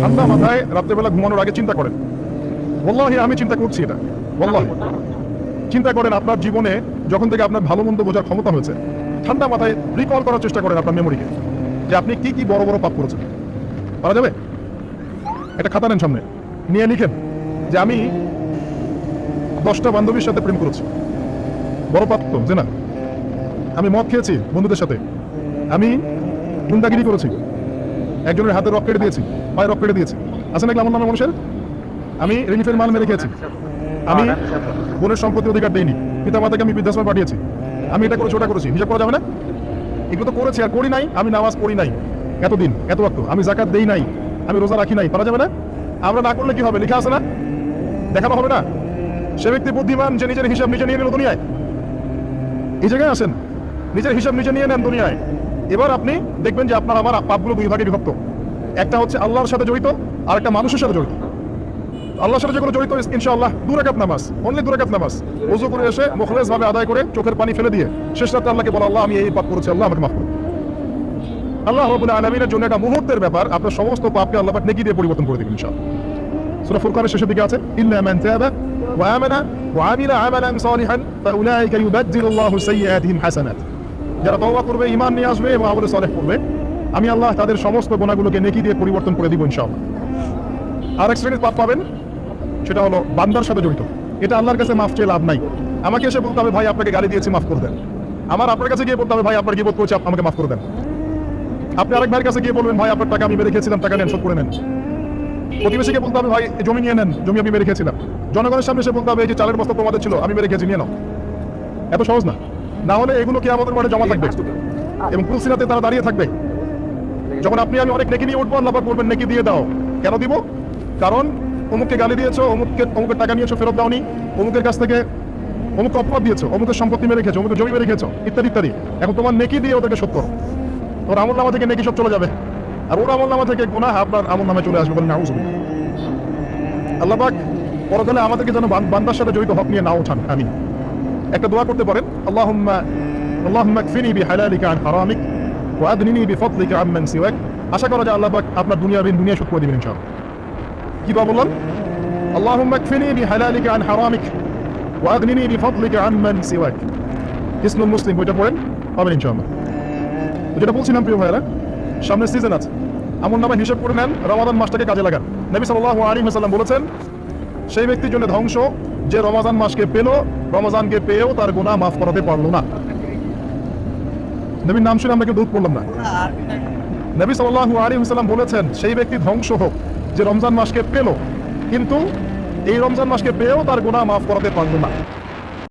ঠান্ডা মাথায় রাত্রেবেলা ঘুমানোর আগে চিন্তা করেন। বল্লাহি আমি চিন্তা করছি এটা। বল্লাহি চিন্তা করেন, আপনার জীবনে যখন থেকে আপনার ভালো মন্দ বোঝার ক্ষমতা হয়েছে, ঠান্ডা মাথায় রিকল করার চেষ্টা করেন আপনার মেমোরিকে যে আপনি কি কি বড় বড় পাপ করেছেন। পারা যাবে? একটা খাতা নেন সামনে। নিয়ে লিখেন যে আমি দশটা বান্ধবীর সাথে প্রেম করেছি। বড় পাপ তো, যে না? আমি মদ খেয়েছি বন্ধুদের সাথে। আমি গুন্ডাগিরি করেছি। একজনের হাতে রক কেটে দিয়েছি, পায়ে রক কেটে দিয়েছি। আছে নাকি আমার নামে মানুষের? আমি রিলিফের মাল মেরে খেয়েছি। আমি বোনের সম্পত্তি অধিকার দেইনি পিতা মাতাকে আমি বৃদ্ধাশ্রমে পাঠিয়েছি। আমি এটা করেছি, ওটা করেছি, হিসাব করা যাবে না? এগুলো তো করেছি আর করি নাই, আমি নামাজ পড়ি নাই। এতদিন, এত ওয়াক্ত, আমি জাকাত দেই নাই, আমি রোজা রাখি নাই, পারা যাবে না? আমরা না করলে কি হবে, লেখা আছে না? দেখানো হবে না? সে ব্যক্তি বুদ্ধিমান, যে নিজের হিসাব নিজে নিয়ে নিল দুনিয়ায়। এই জায়গায় আসেন, নিজের হিসাব নিজে নিয়ে নেন দুনিয়ায়। এবার আপনি দেখবেন যে আপনার আমার পাপগুলো দুই ভাগে বিভক্ত। একটা হচ্ছে আল্লাহর সাথে জড়িত, আর একটা মানুষের সাথে জড়িত। আল্লাহর সাথে যেগুলো জড়িত ইনশাআল্লাহ দুরাকাত নামাজ অনলি দুরাকাত নামাজ। ওযু করে এসে মুখলেস ভাবে আদায় করে চোখের পানি ফেলে দিয়ে শেষ রাতে আল্লাহকে বলা, আল্লাহ, আমি এই পাপ করেছি, আল্লাহ আমাকে মাফ করুন। আল্লাহ রাব্বুল আলামিনের জন্য একটা মুহূর্তের ব্যাপার, আপনার সমস্ত পাপকে আল্লাহ পাক নেকি দিয়ে পরিবর্তন করে দিবেন ইনশাআল্লাহ। সূরা ফুরকানের শেষের দিকে আছে, ইল্লা মান তাবা ওয়া আমানা ওয়া আমিলা আমালান সালিহান, ফাউলাইকা ইউবাদদিলু আল্লাহু সাইয়্যাতিহিম হাসানাত। যারা তওবা করবে, ঈমান নিয়ে আসবে এবং আমলে সালেহ করবে, আমি আল্লাহ তাদের সমস্ত গুনাহগুলোকে নেকি দিয়ে পরিবর্তন করে দিব ইনশাআল্লাহ। আর এক শ্রেণির পাপ পাবেন, সেটা হলো বান্দার সাথে জড়িত। এটা আল্লাহর কাছে মাফ চেয়ে লাভ নাই। আমাকে এসে বলতে হবে, ভাই, আপনাকে গালি দিয়েছি, মাফ করে দেন। আমার আপনার কাছে গিয়ে বলতে হবে, ভাই, আপনার কি বোধ করছে আমাকে মাফ করে দেন। আপনি আরেক ভাইয়ের কাছে গিয়ে বলবেন, ভাই, আপনার টাকা আমি মেরে খেয়েছিলাম, টাকা নেন, শোধ করে নেন। প্রতিবেশীকে বলতে হবে, ভাই জমি নিয়ে নেন, জমি আমি মেরে খেয়েছিলাম। জনগণের সামনে এসে বলতে হবে, এই যে চালের বস্তা তোমাদের ছিল, আমি মেরে খেয়েছি, নিয়ে নাও। এত সহজ না। না হলে এগুলো কি আমাদের মাঠে জমা থাকবে। এবং কুলসিনাতে তারা দাঁড়িয়ে থাকবে। যখন আপনি আমি অনেক নেকি নিয়ে উঠবো, আল্লাহ বলবেন, নেকি দিয়ে দাও। কেন দিব? কারণ অমুককে গালি দিয়েছ, অমুককে, অমুকের টাকা নিয়েছো, ফেরত দাওনি। অমুকের কাছ থেকে অমুক অপরাধ দিয়েছ অমুকের সম্পত্তি মেরে খেয়েছো অমুকের জমি মেরে খেয়েছো, ইত্যাদি ইত্যাদি। এখন তোমার নেকি দিয়ে ওদেরকে শোধ করো। ওর আমল নামা থেকে নেকি সব চলে যাবে। আর ওর আমল নামা থেকে গুনাহ আপনার আমল নামে চলে আসবে বলে নাউজ আল্লাহ পাক পরকালে আমাদেরকে যেন বান- বান্দার সাথে জড়িত হক নিয়ে না ওঠান আমি একটা দোয়া করতে পারেন। আল্লাহুম্মা আল্লাহুম্মা কফিনি বিহালালিকা আন হারামিক ওয়া আদনিনি বিফদলিকা আম্মান সিওয়াক। আশা করা যায় আল্লাহ আপনার দুনিয়ার ঋণ দুনিয়া শোধ করে দিবেন ইনশাআল্লাহ। কি দোয়া বললাম? আল্লাহুম্মা কফিনি বিহালালিকা আন হারামিক ওয়া আদনিনি বিফদলিকা আম্মান সিওয়াক। ইসলাম মুসলিম, বইটা পড়েন, পাবেন ইনশাআল্লাহ। যেটা বলছিলাম, প্রিয় ভাইরা সিজন আছে। আমন নামে হিসাব করে নেন, রমাদান কাজে লাগান। নবী সাল্লাল্লাহু আলাইহি বলেছেন সেই ব্যক্তির জন্য ধ্বংস, যে রমাজান মাসকে পেল, রমাজানকে পেয়েও তার গুণা মাফ করাতে পারল না। নবীর নাম শুনে আমরা কেউ দুধ পড়লাম না। নবী সাল্লাহ আলী হুসালাম বলেছেন, সেই ব্যক্তি ধ্বংস হোক, যে রমজান মাসকে পেল, কিন্তু এই রমজান মাসকে পেয়েও তার গুণা মাফ করাতে পারল না।